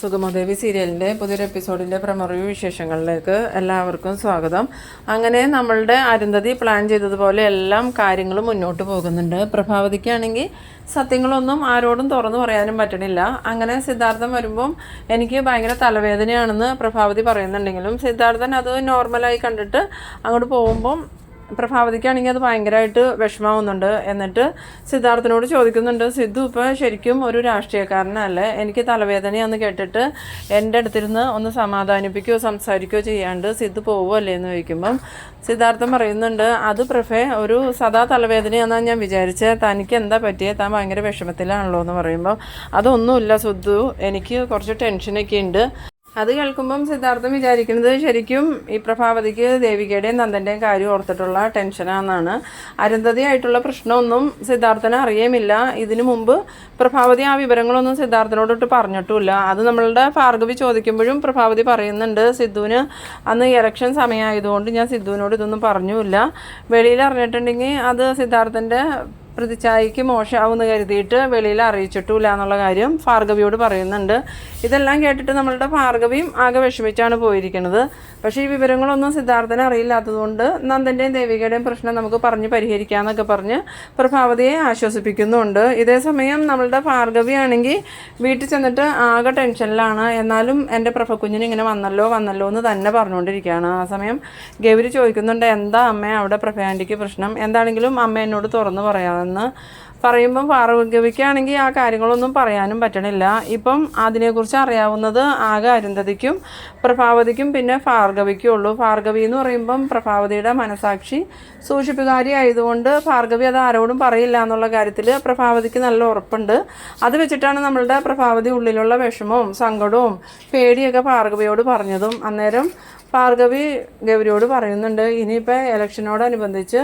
സുഗമദേവി സീരിയലിന്റെ പുതിയൊരു എപ്പിസോഡിന്റെ പ്രമറിവ് വിശേഷങ്ങളിലേക്ക് എല്ലാവർക്കും സ്വാഗതം. അങ്ങനെ നമ്മളുടെ അരുന്ധതി പ്ലാൻ ചെയ്തതുപോലെ എല്ലാം കാര്യങ്ങളും മുന്നോട്ട് പോകുന്നുണ്ട്. പ്രഭാവതിക്കാണെങ്കിൽ സത്യങ്ങളൊന്നും ആരോടും തുറന്നു പറയാനും പറ്റണില്ല. അങ്ങനെ സിദ്ധാർത്ഥൻ വരുമ്പം എനിക്ക് ഭയങ്കര തലവേദനയാണെന്ന് പ്രഭാവതി പറയുന്നുണ്ടെങ്കിലും സിദ്ധാർത്ഥൻ അത് നോർമലായി കണ്ടിട്ട് അങ്ങോട്ട് പോകുമ്പം പ്രഭാവതിക്കാണെങ്കിൽ അത് ഭയങ്കരമായിട്ട് വിഷമാവുന്നുണ്ട് എന്നിട്ട് സിദ്ധാർത്ഥനോട് ചോദിക്കുന്നുണ്ട് സിദ്ധു ഇപ്പോൾ ശരിക്കും ഒരു രാഷ്ട്രീയക്കാരനല്ലേ? എനിക്ക് തലവേദനയാന്ന് കേട്ടിട്ട് എന്റെ അടുത്തിരുന്ന് ഒന്ന് സമാധാനിപ്പിക്കുകയോ സംസാരിക്കുകയോ ചെയ്യാണ്ട് സിദ്ധു പോവുമല്ലേ എന്ന് ചോദിക്കുമ്പം സിദ്ധാർത്ഥൻ പറയുന്നുണ്ട് അത് പ്രഫേ ഒരു സദാ തലവേദനയാണെന്നാണ് ഞാൻ വിചാരിച്ചത് തനിക്ക് എന്താ പറ്റിയത് താൻ ഭയങ്കര വിഷമത്തിലാണല്ലോ എന്ന് പറയുമ്പോൾ അതൊന്നുമില്ല സിദ്ധു എനിക്ക് കുറച്ച് ടെൻഷനൊക്കെ ഉണ്ട്. അത് കേൾക്കുമ്പം സിദ്ധാർത്ഥം വിചാരിക്കുന്നത് ശരിക്കും ഈ പ്രഭാവതിക്ക് ദേവികയുടെയും നന്ദന്റെയും കാര്യം ഓർത്തിട്ടുള്ള ടെൻഷനാണെന്നാണ്. അരുന്ധതിയായിട്ടുള്ള പ്രശ്നമൊന്നും സിദ്ധാർത്ഥന അറിയുമില്ല. ഇതിനു മുമ്പ് പ്രഭാവതി ആ വിവരങ്ങളൊന്നും സിദ്ധാർത്ഥനോടൊട്ട് പറഞ്ഞിട്ടുമില്ല. അത് നമ്മളുടെ ഭാർഗവി ചോദിക്കുമ്പോഴും പ്രഭാവതി പറയുന്നുണ്ട് സിദ്ധുവിന് അന്ന് ഇലക്ഷൻ സമയമായതുകൊണ്ട് ഞാൻ സിദ്ധുവിനോട് ഇതൊന്നും പറഞ്ഞുമില്ല. വെളിയിൽ അറിഞ്ഞിട്ടുണ്ടെങ്കിൽ അത് സിദ്ധാർത്ഥന്റെ പ്രതിച്ഛായക്ക് മോശമാവുമെന്ന് കരുതിയിട്ട് വെളിയിൽ അറിയിച്ചിട്ടില്ല എന്നുള്ള കാര്യം ഭാർഗവിയോട് പറയുന്നുണ്ട്. ഇതെല്ലാം കേട്ടിട്ട് നമ്മളുടെ ഭാർഗവിയും ആകെ വിഷമിച്ചാണ് പോയിരിക്കുന്നത്. പക്ഷേ ഈ വിവരങ്ങളൊന്നും സിദ്ധാർത്ഥന് അറിയില്ലാത്തതുകൊണ്ട് നന്ദന്റെയും ദേവികയുടെയും പ്രശ്നം നമുക്ക് പറഞ്ഞ് പരിഹരിക്കാമെന്നൊക്കെ പറഞ്ഞ് പ്രഭാവതിയെ ആശ്വസിപ്പിക്കുന്നുണ്ട്. ഇതേസമയം നമ്മളുടെ ഭാർഗവിയാണെങ്കിൽ വീട്ടിൽ ചെന്നിട്ട് ആകെ ടെൻഷനിലാണ്. എന്നാലും എന്റെ പ്രഭക്കുഞ്ഞിന് ഇങ്ങനെ വന്നല്ലോ വന്നല്ലോ എന്ന് തന്നെ പറഞ്ഞുകൊണ്ടിരിക്കുകയാണ്. ആ സമയം ഗൗരി ചോദിക്കുന്നുണ്ട് എന്താ അമ്മ അവിടെ പ്രഭയാന്റിക്ക് പ്രശ്നം? എന്താണെങ്കിലും അമ്മ എന്നോട് തുറന്നു പറയാമെന്ന് പറയുമ്പം പാർവകവിക്കാണെങ്കിൽ ആ കാര്യങ്ങളൊന്നും പറയാനും പറ്റണില്ല. ഇപ്പം അതിനെക്കുറിച്ച് അറിയാവുന്നത് ആകെ അരുന്ധതിക്കും പ്രഭാവതിക്കും പിന്നെ ഭാർഗവിക്കും ഉള്ളൂ. ഭാർഗവി എന്ന് പറയുമ്പം പ്രഭാവതിയുടെ മനസാക്ഷി സൂക്ഷിപ്പുകാരി ആയതുകൊണ്ട് ഭാർഗവി അത് ആരോടും പറയില്ല എന്നുള്ള കാര്യത്തിൽ പ്രഭാവതിക്ക് നല്ല ഉറപ്പുണ്ട്. അത് വെച്ചിട്ടാണ് നമ്മളുടെ പ്രഭാവതി ഉള്ളിലുള്ള വിഷമവും സങ്കടവും പേടിയൊക്കെ ഭാർഗവിയോട് പറഞ്ഞതും. അന്നേരം ഭാർഗവി ഗൗരിയോട് പറയുന്നുണ്ട് ഇനിയിപ്പോൾ ഇലക്ഷനോടനുബന്ധിച്ച്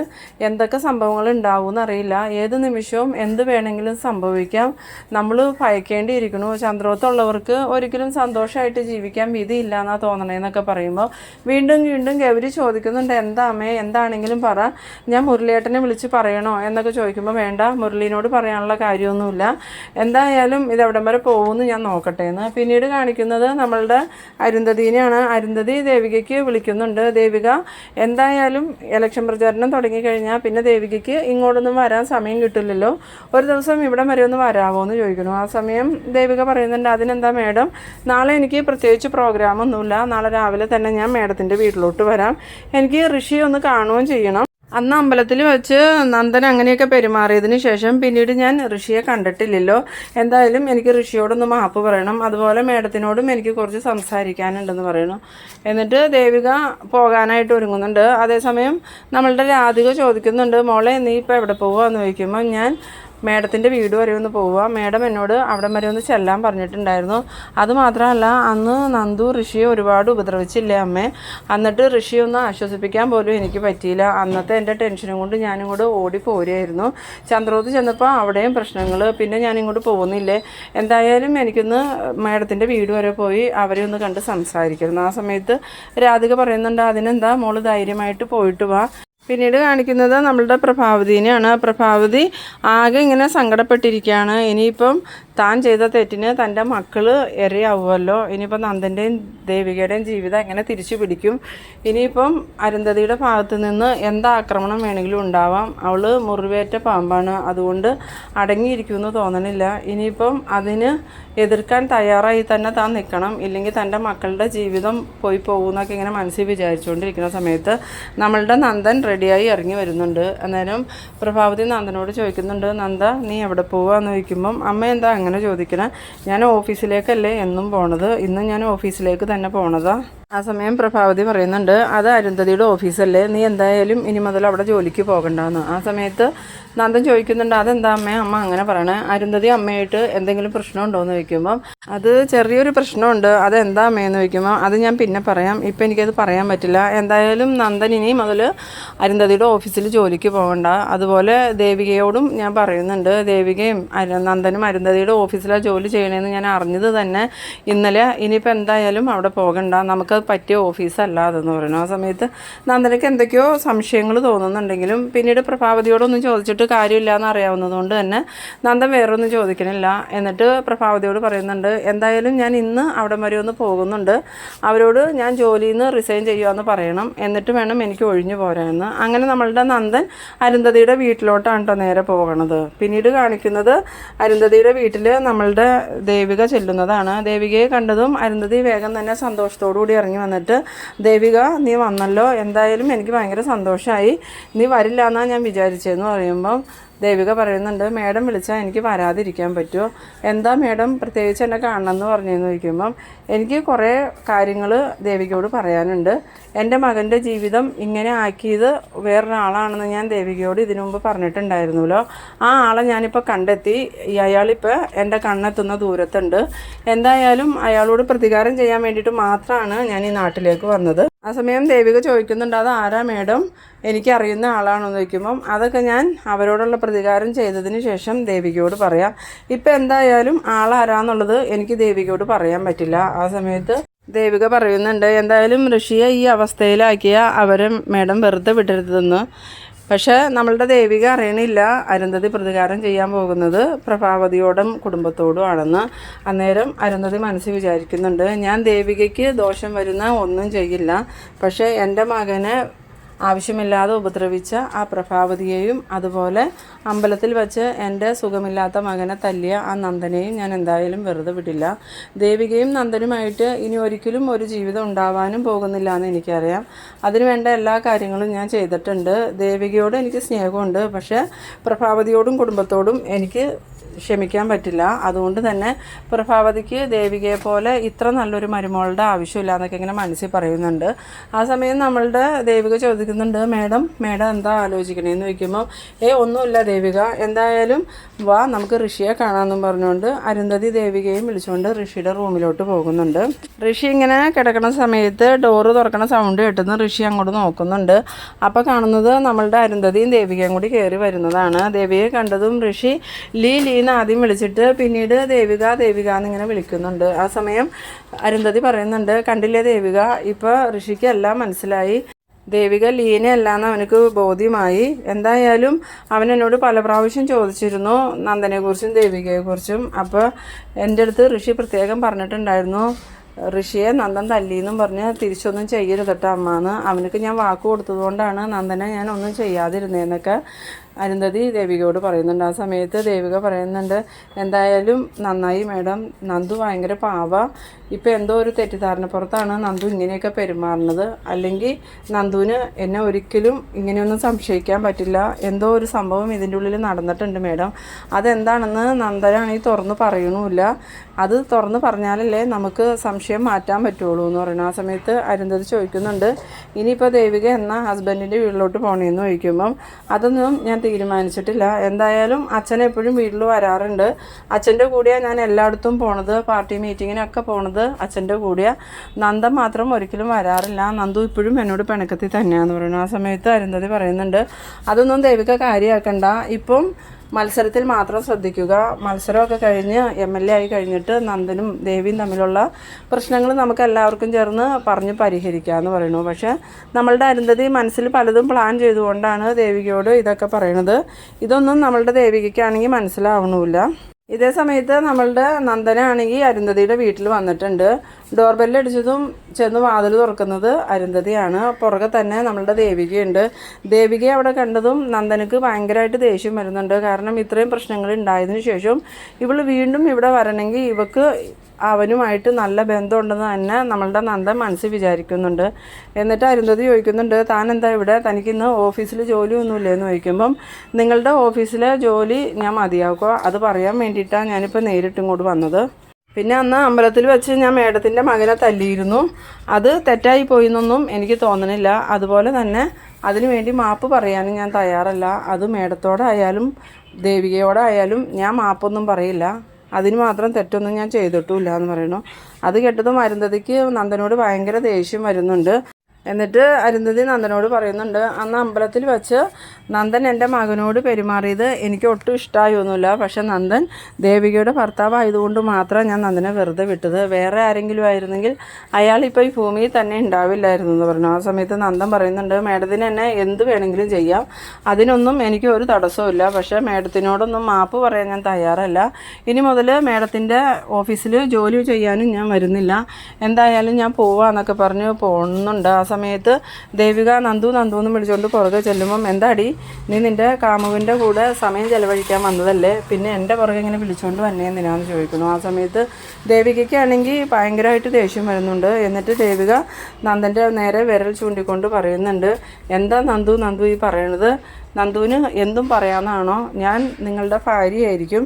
എന്തൊക്കെ സംഭവങ്ങൾ ഉണ്ടാവും എന്നറിയില്ല ഏത് നിമിഷവും എന്ത് വേണമെങ്കിലും സംഭവിക്കാം. നമ്മൾ ഭയക്കേണ്ടിയിരിക്കണു ചന്ദ്രോത്തുള്ളവർക്ക് ഒരിക്കലും സന്തോഷമായിട്ട് ജീവിക്കാൻ വിധിയില്ല എന്നാ തോന്നണേന്നൊക്കെ പറയുമ്പോൾ വീണ്ടും വീണ്ടും ഗൗരി ചോദിക്കുന്നുണ്ട് എന്താമേ എന്താണെങ്കിലും പറ. ഞാൻ മുരളിയേട്ടനെ വിളിച്ച് പറയണോ? എന്നൊക്കെ ചോദിക്കുമ്പോൾ വേണ്ട മുരളീനോട് പറയാനുള്ള കാര്യമൊന്നുമില്ല. എന്തായാലും ഇത് എവിടം വരെ പോകുമെന്ന് ഞാൻ നോക്കട്ടെ എന്ന്. പിന്നീട് കാണിക്കുന്നത് നമ്മളുടെ അരുന്ധതിനെയാണ്. അരുന്ധതി ദേവികയ്ക്ക് വിളിക്കുന്നുണ്ട്. ദേവിക എന്തായാലും ഇലക്ഷൻ പ്രചാരണം തുടങ്ങിക്കഴിഞ്ഞാൽ പിന്നെ ദേവികയ്ക്ക് ഇങ്ങോട്ടൊന്നും വരാൻ സമയം കിട്ടില്ലല്ലോ. ഒരു ദിവസം ഇവിടെ വരെ ഒന്ന് വരാമോ എന്ന് ചോദിക്കുന്നു. ആ സമയം ദേവിക പറയുന്നുണ്ട് അതിനെന്താ മേഡം? നാളെ എനിക്ക് പ്രത്യേകിച്ച് പ്രോഗ്രാമൊന്നുമില്ല നാളെ രാവിലെ തന്നെ ഞാൻ മേഡത്തിന്റെ വീട്ടിലോട്ട് വരാം. എനിക്ക് ഋഷി ഒന്ന് കാണുകയും ചെയ്യണം. അന്ന് അമ്പലത്തിൽ വെച്ച് നന്ദൻ അങ്ങനെയൊക്കെ പെരുമാറിയതിന് ശേഷം പിന്നീട് ഞാൻ ഋഷിയെ കണ്ടിട്ടില്ലല്ലോ. എന്തായാലും എനിക്ക് ഋഷിയോടൊന്ന് മാപ്പ് പറയണം. അതുപോലെ മേഡത്തിനോടും എനിക്ക് കുറച്ച് സംസാരിക്കാനുണ്ടെന്ന് പറയണം. എന്നിട്ട് ദേവിക പോകാനായിട്ട് ഒരുങ്ങുന്നുണ്ട്. അതേസമയം നമ്മളുടെ രാധിക ചോദിക്കുന്നുണ്ട് മോളെ നീ ഇപ്പോൾ എവിടെ പോവുകയെന്ന് ചോദിക്കുമ്പോൾ ഞാൻ മേഡത്തിന്റെ വീട് വരെ ഒന്ന് പോവുക. മേഡം എന്നോട് അവിടം വരെ ഒന്ന് ചെല്ലാൻ പറഞ്ഞിട്ടുണ്ടായിരുന്നു. അതുമാത്രമല്ല അന്ന് നന്ദു ഋഷിയെ ഒരുപാട് ഉപദ്രവിച്ചില്ലേ അമ്മേ? എന്നിട്ട് ഋഷിയെ ഒന്ന് ആശ്വസിപ്പിക്കാൻ പോലും എനിക്ക് പറ്റിയില്ല. അന്നത്തെ എന്റെ ടെൻഷനും കൊണ്ട് ഞാനിങ്ങോട്ട് ഓടി പോരുമായിരുന്നു ചന്ദ്രോത്ത് ചെന്നപ്പോൾ അവിടെയും പ്രശ്നങ്ങൾ പിന്നെ ഞാനിങ്ങോട്ട് പോകുന്നില്ലേ? എന്തായാലും എനിക്കൊന്ന് മേഡത്തിന്റെ വീട് വരെ പോയി അവരെ ഒന്ന് കണ്ട് സംസാരിക്കണം. ആ സമയത്ത് രാധിക പറയുന്നുണ്ട് അതിനെന്താ മോൾ ധൈര്യമായിട്ട് പോയിട്ട് വാ. പിന്നീട് കാണിക്കുന്നത് നമ്മളുടെ പ്രഭാവതിനെയാണ്. പ്രഭാവതി ആകെ ഇങ്ങനെ സങ്കടപ്പെട്ടിരിക്കുകയാണ്. ഇനിയിപ്പം താൻ ചെയ്ത തെറ്റിന് തന്റെ മക്കൾ ഇരയാവുമല്ലോ. ഇനിയിപ്പം നന്ദന്റെയും ദേവികയുടെയും ജീവിതം എങ്ങനെ തിരിച്ചു പിടിക്കും? ഇനിയിപ്പം അരുന്ധതിയുടെ ഭാഗത്ത് നിന്ന് എന്താ ആക്രമണം വേണമെങ്കിലും ഉണ്ടാവാം. അവൾ മുറിവേറ്റ പാമ്പാണ്. അതുകൊണ്ട് അടങ്ങിയിരിക്കുമെന്ന് തോന്നണില്ല. ഇനിയിപ്പം അതിന് എതിർക്കാൻ തയ്യാറായി തന്നെ താൻ നിൽക്കണം. ഇല്ലെങ്കിൽ തന്റെ മക്കളുടെ ജീവിതം പോയി പോകുമെന്നൊക്കെ ഇങ്ങനെ മനസ്സിൽ വിചാരിച്ചുകൊണ്ടിരിക്കുന്ന സമയത്ത് നമ്മളുടെ നന്ദൻ റെഡിയായി ഇറങ്ങി വരുന്നുണ്ട്. അന്നേരം പ്രഭാവതി നന്ദനോട് ചോദിക്കുന്നുണ്ട് നന്ദ നീ എവിടെ പോവാന്ന് ചോദിക്കുമ്പം അമ്മ എന്താ അങ്ങനെ ചോദിക്കണം. ഞാൻ ഓഫീസിലേക്കല്ലേ എന്നും പോണത്? ഇന്ന് ഞാൻ ഓഫീസിലേക്ക് തന്നെ പോണതാ? ആ സമയം പ്രഭാവതി പറയുന്നുണ്ട് അത് അരുന്ധതിയുടെ ഓഫീസല്ലേ? നീ എന്തായാലും ഇനി മുതൽ അവിടെ ജോലിക്ക് പോകണ്ടെന്ന്. ആ സമയത്ത് നന്ദൻ ചോദിക്കുന്നുണ്ട് അതെന്താ അമ്മ? അമ്മ അങ്ങനെ പറയണേ. അരുന്ധതി അമ്മയായിട്ട് എന്തെങ്കിലും പ്രശ്നമുണ്ടോ എന്ന് ചോദിക്കുമ്പം അത് ചെറിയൊരു പ്രശ്നമുണ്ട്. അതെന്താ അമ്മയെന്ന് ചോദിക്കുമ്പോൾ അത് ഞാൻ പിന്നെ പറയാം. ഇപ്പം എനിക്കത് പറയാൻ പറ്റില്ല. എന്തായാലും നന്ദൻ ഇനി മുതൽ അരുന്ധതിയുടെ ഓഫീസിൽ ജോലിക്ക് പോകണ്ട. അതുപോലെ ദേവികയോടും ഞാൻ പറയുന്നുണ്ട് ദേവികയും നന്ദനും അരുന്ധതിയുടെ ഓഫീസിലാണ് ജോലി ചെയ്യണമെന്ന് ഞാൻ അറിഞ്ഞത് തന്നെ. ഇന്നലെ ഇനിയിപ്പോൾ എന്തായാലും അവിടെ പോകണ്ട. നമുക്ക് അത് പറ്റിയ ഓഫീസല്ല അതെന്ന് പറയുന്നു. ആ സമയത്ത് നന്ദനയ്ക്ക് എന്തൊക്കെയോ സംശയങ്ങൾ തോന്നുന്നുണ്ടെങ്കിലും പിന്നീട് പ്രഭാവതിയോടൊന്നും ചോദിച്ചിട്ട് കാര്യമില്ല എന്ന് അറിയാവുന്നതുകൊണ്ട് തന്നെ നന്ദൻ വേറൊന്നും ചോദിക്കണില്ല. എന്നിട്ട് പ്രഭാവതിയോട് പറയുന്നുണ്ട് എന്തായാലും ഞാൻ ഇന്ന് അവിടം വരെ ഒന്ന് പോകുന്നുണ്ട്. അവരോട് ഞാൻ ജോലിയിൽ നിന്ന് റിസൈൻ ചെയ്യുമെന്ന് പറയണം. എന്നിട്ട് വേണം എനിക്ക് ഒഴിഞ്ഞു പോരാമെന്ന് അങ്ങനെ നമ്മളുടെ നന്ദൻ അരുന്ധതിയുടെ വീട്ടിലോട്ടാണ് കേട്ടോ നേരെ പോകണത്. പിന്നീട് കാണിക്കുന്നത് അരുന്ധതിയുടെ വീട്ടിൽ നമ്മളുടെ ദേവിക ചെല്ലുന്നതാണ്. ദേവികയെ കണ്ടതും അരുന്ധതി വേഗം തന്നെ സന്തോഷത്തോടു കൂടി ഇറങ്ങി വന്നിട്ട് ദേവിക നീ വന്നല്ലോ. എന്തായാലും എനിക്ക് ഭയങ്കര സന്തോഷമായി നീ വരില്ല എന്നാണ് ഞാൻ വിചാരിച്ചതെന്ന് പറയുമ്പം ദേവിക പറയുന്നുണ്ട് മേഡം വിളിച്ചാൽ എനിക്ക് വരാതിരിക്കാൻ പറ്റുമോ? എന്താ മേഡം പ്രത്യേകിച്ച് എന്നെ കാണണമെന്ന് പറഞ്ഞെന്ന് ചോദിക്കുമ്പം എനിക്ക് കുറേ കാര്യങ്ങൾ ദേവികയോട് പറയാനുണ്ട്. എന്റെ മകന്റെ ജീവിതം ഇങ്ങനെ ആക്കിയത് വേറൊരാളാണെന്ന് ഞാൻ ദേവികയോട് ഇതിനു മുമ്പ് പറഞ്ഞിട്ടുണ്ടായിരുന്നല്ലോ. ആ ആളെ ഞാനിപ്പോൾ കണ്ടെത്തി. അയാളിപ്പോൾ എന്റെ കണ്ണെത്തുന്ന ദൂരത്തുണ്ട്. എന്തായാലും അയാളോട് പ്രതികാരം ചെയ്യാൻ വേണ്ടിയിട്ട് മാത്രമാണ് ഞാൻ ഈ നാട്ടിലേക്ക് വന്നത്. ആ സമയം ദേവിക ചോദിക്കുന്നുണ്ട് അത് ആരാ മേഡം? എനിക്കറിയുന്ന ആളാണോ എന്ന് ചോദിക്കുമ്പം അതൊക്കെ ഞാൻ അവരോടുള്ള പ്രതികാരം ചെയ്തതിന് ശേഷം ദേവികയോട് പറയാം. ഇപ്പം എന്തായാലും ആളാരാന്നുള്ളത് എനിക്ക് ദേവികയോട് പറയാൻ പറ്റില്ല. ആ സമയത്ത് ദേവിക പറയുന്നുണ്ട് എന്തായാലും ഋഷിയെ ഈ അവസ്ഥയിലാക്കിയ അവരെ മേഡം വെറുതെ വിടരുതെന്ന്. പക്ഷേ നമ്മളുടെ ദേവിക അറിയണില്ല അരുന്ധതി പ്രതികാരം ചെയ്യാൻ പോകുന്നത് പ്രഭാവതിയോടും കുടുംബത്തോടും ആണെന്ന്. അന്നേരം അരുന്ധതി മനസ്സിൽ വിചാരിക്കുന്നുണ്ട് ഞാൻ ദേവികയ്ക്ക് ദോഷം വരുന്ന ഒന്നും ചെയ്യില്ല. പക്ഷേ എന്റെ മകനെ ആവശ്യമില്ലാതെ ഉപദ്രവിച്ച ആ പ്രഭാവതിയെയും അതുപോലെ അമ്പലത്തിൽ വച്ച് എന്റെ സുഖമില്ലാത്ത മകനെ തല്ലിയ ആ നന്ദനെയും ഞാൻ എന്തായാലും വെറുതെ വിടില്ല. ദേവികയും നന്ദനുമായിട്ട് ഇനി ഒരിക്കലും ഒരു ജീവിതം ഉണ്ടാവാനും പോകുന്നില്ല എന്ന് എനിക്കറിയാം. അതിനുവേണ്ട എല്ലാ കാര്യങ്ങളും ഞാൻ ചെയ്തിട്ടുണ്ട്. ദേവികയോട് എനിക്ക് സ്നേഹമുണ്ട്. പക്ഷേ പ്രഭാവതിയോടും കുടുംബത്തോടും എനിക്ക് ക്ഷമിക്കാൻ പറ്റില്ല. അതുകൊണ്ട് തന്നെ പ്രഭാവതിക്ക് ദേവികയെ പോലെ ഇത്ര നല്ലൊരു മരുമകളുടെ ആവശ്യമില്ല എന്നൊക്കെ ഇങ്ങനെ മനസ്സിൽ പറയുന്നുണ്ട്. ആ സമയം നമ്മളുടെ ദേവിക ചോദിക്കുന്നുണ്ട് മേഡം മേഡം എന്താ ആലോചിക്കണേ? എന്ന് ചോദിക്കുമ്പോൾ ഏ ഒന്നുമില്ല ദേവിക. എന്തായാലും വാ നമുക്ക് ഋഷിയെ കാണാമെന്നും പറഞ്ഞുകൊണ്ട് അരുന്ധതി ദേവികയും വിളിച്ചുകൊണ്ട് ഋഷിയുടെ റൂമിലോട്ട് പോകുന്നുണ്ട്. ഋഷി ഇങ്ങനെ കിടക്കുന്ന സമയത്ത് ഡോറ് തുറക്കണ സൗണ്ട് കേട്ടുന്ന ഋഷി അങ്ങോട്ട് നോക്കുന്നുണ്ട്. അപ്പോൾ കാണുന്നത് നമ്മളുടെ അരുന്ധതിയും ദേവികയും കൂടി കയറി വരുന്നതാണ്. ദേവിയെ കണ്ടതും ഋഷി ലീ ലീ എന്ന് ആദ്യം വിളിച്ചിട്ട് പിന്നീട് ദേവിക ദേവിക എന്നിങ്ങനെ വിളിക്കുന്നുണ്ട്. ആ സമയം അരുന്ധതി പറയുന്നുണ്ട് കണ്ടില്ലേ ദേവിക? ഇപ്പോൾ ഋഷിക്ക് എല്ലാം മനസ്സിലായി. ദേവിക ലീനയല്ല എന്ന് അവനക്ക് ബോധ്യമായി. എന്തായാലും അവൻ എന്നോട് പല പ്രാവശ്യം ചോദിച്ചിരുന്നു നന്ദനെക്കുറിച്ചും ദേവികയെക്കുറിച്ചും അപ്പോൾ എന്റെ അടുത്ത് ഋഷി പ്രത്യേകം പറഞ്ഞിട്ടുണ്ടായിരുന്നു ഋഷിയെ നന്ദൻ തല്ലിയെന്നും പറഞ്ഞ് തിരിച്ചൊന്നും ചെയ്യരുതട്ടോ അമ്മ അമ്മാന്ന്. അവനക്ക് ഞാൻ വാക്ക് കൊടുത്തതുകൊണ്ടാണ് നന്ദനെ ഞാൻ ഒന്നും ചെയ്യാതിരുന്നതെന്നൊക്കെ അരുന്ധതി ദേവികയോട് പറയുന്നുണ്ട്. ആ സമയത്ത് ദേവിക പറയുന്നുണ്ട് എന്തായാലും നന്നായി മേഡം. നന്ദു ഭയങ്കര പാവ. ഇപ്പം എന്തോ ഒരു തെറ്റിദ്ധാരണ പുറത്താണ് നന്ദു ഇങ്ങനെയൊക്കെ പെരുമാറുന്നത്. അല്ലെങ്കിൽ നന്ദുവിന് എന്നെ ഒരിക്കലും ഇങ്ങനെയൊന്നും സംശയിക്കാൻ പറ്റില്ല. എന്തോ ഒരു സംഭവം ഇതിന്റെ ഉള്ളിൽ നടന്നിട്ടുണ്ട് മേഡം. അതെന്താണെന്ന് നന്ദനാണെങ്കിൽ തുറന്ന് പറയണമില്ല അത് തുറന്ന് പറഞ്ഞാലല്ലേ നമുക്ക് സംശയം മാറ്റാൻ പറ്റുള്ളൂ എന്ന് പറയുന്നത്. ആ സമയത്ത് അരുന്ധതി ചോദിക്കുന്നുണ്ട് ഇനിയിപ്പോൾ ദേവിക എന്ന ഹസ്ബൻഡിന്റെ വീട്ടിലോട്ട് പോകണമെന്ന് ചോദിക്കുമ്പം? അതൊന്നും ഞാൻ തീരുമാനിച്ചിട്ടില്ല. എന്തായാലും അച്ഛൻ എപ്പോഴും വീട്ടിൽ വരാറുണ്ട്. അച്ഛന്റെ കൂടെയാണ് ഞാൻ എല്ലായിടത്തും പോണത്. പാർട്ടി മീറ്റിങ്ങിനൊക്കെ പോണത് അച്ഛന്റെ കൂടെയാണ് നന്ദ മാത്രം ഒരിക്കലും വരാറില്ല. നന്ദു ഇപ്പോഴും എന്നോട് പിണക്കത്തിൽ തന്നെയാണെന്ന് പറയുന്നു. ആ സമയത്ത് അരുന്ധതി പറയുന്നുണ്ട് അതൊന്നും ദേവിക കാര്യമാക്കണ്ട. ഇപ്പം മത്സരത്തിൽ മാത്രം ശ്രദ്ധിക്കുക. മത്സരമൊക്കെ കഴിഞ്ഞ് എം എൽ എ ആയി കഴിഞ്ഞിട്ട് നന്ദനും ദേവിയും തമ്മിലുള്ള പ്രശ്നങ്ങൾ നമുക്ക് എല്ലാവർക്കും ചേർന്ന് പറഞ്ഞ് പരിഹരിക്കാമെന്ന് പറയുന്നു. പക്ഷേ നമ്മളുടെ അരുന്ധതി മനസ്സിൽ പലതും പ്ലാൻ ചെയ്തുകൊണ്ടാണ് ദേവികയോട് ഇതൊക്കെ പറയണത്. ഇതൊന്നും നമ്മളുടെ ദേവികയ്ക്കാണെങ്കിൽ മനസ്സിലാവണമില്ല ഇതേ സമയത്ത് നമ്മളുടെ നന്ദനാണെങ്കിൽ അരുന്ധതിയുടെ വീട്ടിൽ വന്നിട്ടുണ്ട്. ഡോർ ബെല്ലടിച്ചതും ചെന്ന് വാതിൽ തുറക്കുന്നത് അരുന്ധതിയാണ്. പുറകെ തന്നെ നമ്മളുടെ ദേവികയുണ്ട്. ദേവികയെ അവിടെ കണ്ടതും നന്ദനക്ക് ഭയങ്കരമായിട്ട് ദേഷ്യം വരുന്നുണ്ട്. കാരണം ഇത്രയും പ്രശ്നങ്ങൾ ഉണ്ടായതിനു ശേഷം ഇവൾ വീണ്ടും ഇവിടെ വരണമെങ്കിൽ ഇവക്ക് അവനുമായിട്ട് നല്ല ബന്ധമുണ്ടെന്ന് തന്നെ നമ്മളുടെ നന്ദൻ മനസ്സിൽ വിചാരിക്കുന്നുണ്ട്. എന്നിട്ട് അരുന്ധതി ചോദിക്കുന്നുണ്ട് താൻ എന്താ ഇവിടെ? തനിക്കിന്ന് ഓഫീസിൽ ജോലിയൊന്നുമില്ലേ? എന്ന് ചോദിക്കുമ്പം നിങ്ങളുടെ ഓഫീസിലെ ജോലി ഞാൻ മതിയാക്കുക അത് പറയാൻ വേണ്ടിയിട്ടാണ് ഞാനിപ്പോൾ നേരിട്ട് ഇങ്ങോട്ട് വന്നത്. പിന്നെ അന്ന് അമ്പലത്തിൽ വെച്ച് ഞാൻ മേഡത്തിന്റെ മകനെ തല്ലിയിരുന്നു. അത് തെറ്റായി പോയിന്നൊന്നും എനിക്ക് തോന്നണില്ല. അതുപോലെ തന്നെ അതിനു വേണ്ടി മാപ്പ് പറയാനും ഞാൻ തയ്യാറല്ല. അത് മേഡത്തോടായാലും ദേവികയോടായാലും ഞാൻ മാപ്പൊന്നും പറയില്ല. അതിന് മാത്രം തെറ്റൊന്നും ഞാൻ ചെയ്തിട്ടുമില്ല എന്ന് പറയുന്നു. അത് കേട്ടതും അരുന്ധതിക്ക് നന്ദനോട് ഭയങ്കര ദേഷ്യം വരുന്നുണ്ട്. എന്നിട്ട് അരുന്ധതി നന്ദനോട് പറയുന്നുണ്ട് അന്ന് അമ്പലത്തിൽ വച്ച് നന്ദൻ എന്റെ മകനോട് പെരുമാറിയത് എനിക്ക് ഒട്ടും ഇഷ്ടമായൊന്നുമില്ല പക്ഷെ നന്ദൻ ദേവികയുടെ ഭർത്താവായതുകൊണ്ട് മാത്രം ഞാൻ നന്ദനെ വെറുതെ വിട്ടത്. വേറെ ആരെങ്കിലും ആയിരുന്നെങ്കിൽ അയാൾ ഇപ്പോൾ ഈ ഭൂമിയിൽ തന്നെ ഉണ്ടാവില്ലായിരുന്നു എന്ന് പറഞ്ഞു. ആ സമയത്ത് നന്ദൻ പറയുന്നുണ്ട് മേഡത്തിന് എന്നെ എന്ത് വേണമെങ്കിലും ചെയ്യാം. അതിനൊന്നും എനിക്ക് ഒരു തടസ്സമില്ല പക്ഷേ മേഡത്തിനോടൊന്നും മാപ്പ് പറയാൻ ഞാൻ തയ്യാറല്ല. ഇനി മുതൽ മേഡത്തിന്റെ ഓഫീസിൽ ജോലി ചെയ്യാനും ഞാൻ വരുന്നില്ല. എന്തായാലും ഞാൻ പോവാന്നൊക്കെ പറഞ്ഞു പോകുന്നുണ്ട് ആ സമയത്ത് ദേവിക നന്ദു നന്ദു എന്ന് വിളിച്ചുകൊണ്ട് പുറകെ ചെല്ലുമ്പം എന്താടി നീ നിന്റെ കാമുവിന്റെ കൂടെ സമയം ചെലവഴിക്കാൻ വന്നതല്ലേ? പിന്നെ എന്റെ പുറകെ ഇങ്ങനെ വിളിച്ചുകൊണ്ട് വന്നേ എന്തിനാന്ന് ചോദിക്കുന്നു. ആ സമയത്ത് ദേവികയ്ക്കാണെങ്കിൽ ഭയങ്കരമായിട്ട് ദേഷ്യം വരുന്നുണ്ട്. എന്നിട്ട് ദേവിക നന്ദന്റെ നേരെ വിരൽ ചൂണ്ടിക്കൊണ്ട് പറയുന്നുണ്ട് എന്താ നന്ദു നന്ദു ഈ പറയണത്? നന്ദുവിന് എന്തും പറയാമെന്നാണോ ഞാൻ നിങ്ങളുടെ ഭാര്യയായിരിക്കും.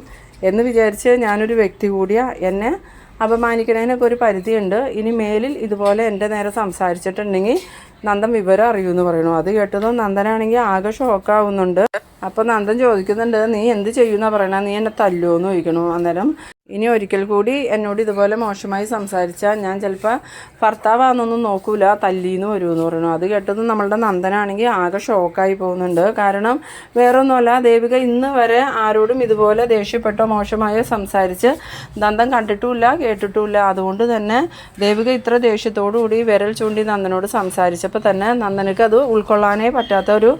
എന്ന് വിചാരിച്ച് ഞാനൊരു വ്യക്തി കൂടിയാ എന്നെ അപമാനിക്കണതിനൊക്കെ ഒരു പരിധിയുണ്ട്. ഇനി മേലിൽ ഇതുപോലെ എന്റെ നേരെ സംസാരിച്ചിട്ടുണ്ടെങ്കിൽ നന്ദൻ വിവരം അറിയുമെന്ന് പറയണു അത് കേട്ടതും നന്ദനാണെങ്കിൽ ആകെ ഷോക്കാവുന്നുണ്ട്. അപ്പോൾ നന്ദൻ ചോദിക്കുന്നുണ്ട് നീ എന്ത് ചെയ്യുന്ന പറയണ? നീ എന്നെ തല്ലുമോ എന്ന് ചോദിക്കണു അന്നേരം. ഇനി ഒരിക്കൽ കൂടി എന്നോട് ഇതുപോലെ മോശമായി സംസാരിച്ചാൽ ഞാൻ ചിലപ്പോൾ ഭർത്താവാണെന്നൊന്നും നോക്കൂല തല്ലീന്ന് വരുമെന്ന് പറയുന്നു. അത് കേട്ടത് നമ്മളുടെ നന്ദനാണെങ്കിൽ ആകെ ഷോക്കായി പോകുന്നുണ്ട്. കാരണം വേറൊന്നുമല്ല ദേവിക ഇന്ന് വരെ ആരോടും ഇതുപോലെ ദേഷ്യപ്പെട്ടോ മോശമായോ സംസാരിച്ച് നന്ദൻ കണ്ടിട്ടുമില്ല കേട്ടിട്ടുമില്ല. അതുകൊണ്ട് തന്നെ ദേവിക ഇത്ര ദേഷ്യത്തോടു കൂടി വിരൽ ചൂണ്ടി നന്ദനോട് സംസാരിച്ചപ്പോൾ തന്നെ നന്ദനക്ക് അത് ഉൾക്കൊള്ളാനേ പറ്റാത്ത ഒരു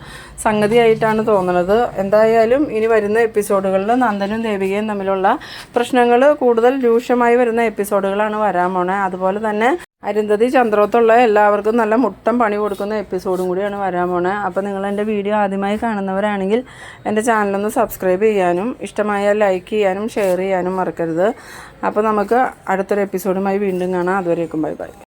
സംഗതിയായിട്ടാണ് തോന്നുന്നത് എന്തായാലും ഇനി വരുന്ന എപ്പിസോഡുകളിൽ നന്ദനും ദേവികയും തമ്മിലുള്ള പ്രശ്നങ്ങൾ കൂടുതൽ രൂക്ഷമായി വരുന്ന എപ്പിസോഡുകളാണ് വരാൻ പോണേ. അതുപോലെ തന്നെ അരുന്ധതി ചന്ദ്രോത്തുള്ള എല്ലാവർക്കും നല്ല മുട്ടം പണി കൊടുക്കുന്ന എപ്പിസോഡും കൂടിയാണ് വരാൻ പോണേ. അപ്പോൾ നിങ്ങൾ എന്റെ വീഡിയോ ആദ്യമായി കാണുന്നവരാണെങ്കിൽ എന്റെ ചാനലൊന്ന് സബ്സ്ക്രൈബ് ചെയ്യാനും ഇഷ്ടമായ ലൈക്ക് ചെയ്യാനും ഷെയർ ചെയ്യാനും മറക്കരുത്. അപ്പോൾ നമുക്ക് അടുത്തൊരു എപ്പിസോഡുമായി വീണ്ടും കാണാം. അതുവരേക്കും ബൈ ബൈ